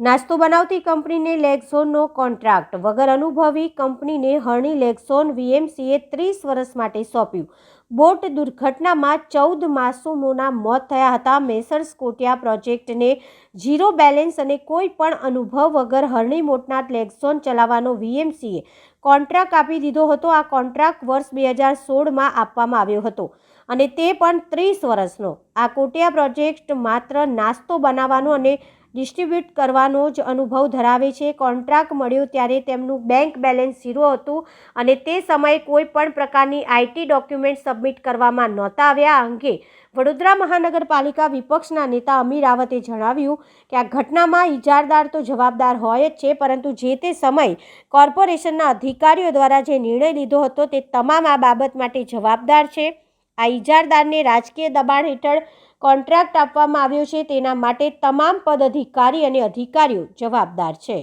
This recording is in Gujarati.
નાસ્તો બનાવતી કંપનીને લેગઝોનનો કોન્ટ્રાક્ટ. વગર અનુભવી કંપનીને હરણી લેગઝોન વીએમસીએ ત્રીસ વર્ષ માટે સોંપ્યું. બોટ દુર્ઘટનામાં ચૌદ માસૂમોના મોત થયા હતા. મેસર્સ કોટિયા પ્રોજેક્ટને ઝીરો બેલેન્સ અને કોઈ પણ અનુભવ વગર હરણી મોટનાથ લેગઝોન ચલાવવાનો વીએમસીએ કોન્ટ્રાક્ટ આપી દીધો હતો. આ કોન્ટ્રાક્ટ વર્ષ બે હજાર સોળમાં આપવામાં આવ્યો હતો અને તે પણ ત્રીસ વર્ષનો. આ કોટિયા પ્રોજેક્ટ માત્ર નાસ્તો બનાવવાનો અને ડિસ્ટ્રીબ્યુટ કરવાનો જ અનુભવ ધરાવે છે. કોન્ટ્રાક્ટ મળ્યો ત્યારે તેમનું બેંક બેલેન્સ ઝીરો હતું અને તે સમયે કોઈ પણ પ્રકારની આઈટી ડોક્યુમેન્ટ સબમિટ કરવામાં નહોતા આવ્યા. આ અંગે વડોદરા મહાનગરપાલિકા વિપક્ષના નેતા અમીર રાવતે જણાવ્યું કે આ ઘટનામાં ઇજારદાર તો જવાબદાર હોય જ છે, પરંતુ જે તે સમય કોર્પોરેશનના અધિકારીઓ દ્વારા જે નિર્ણય લીધો હતો તે તમામ આ બાબત માટે જવાબદાર છે. આ ઇજારદારને રાજકીય દબાણ હેઠળ કોન્ટ્રાક્ટ આપવામાં આવ્યો છે. તેના માટે તમામ પદ અધિકારી અને અધિકારીઓ જવાબદાર છે.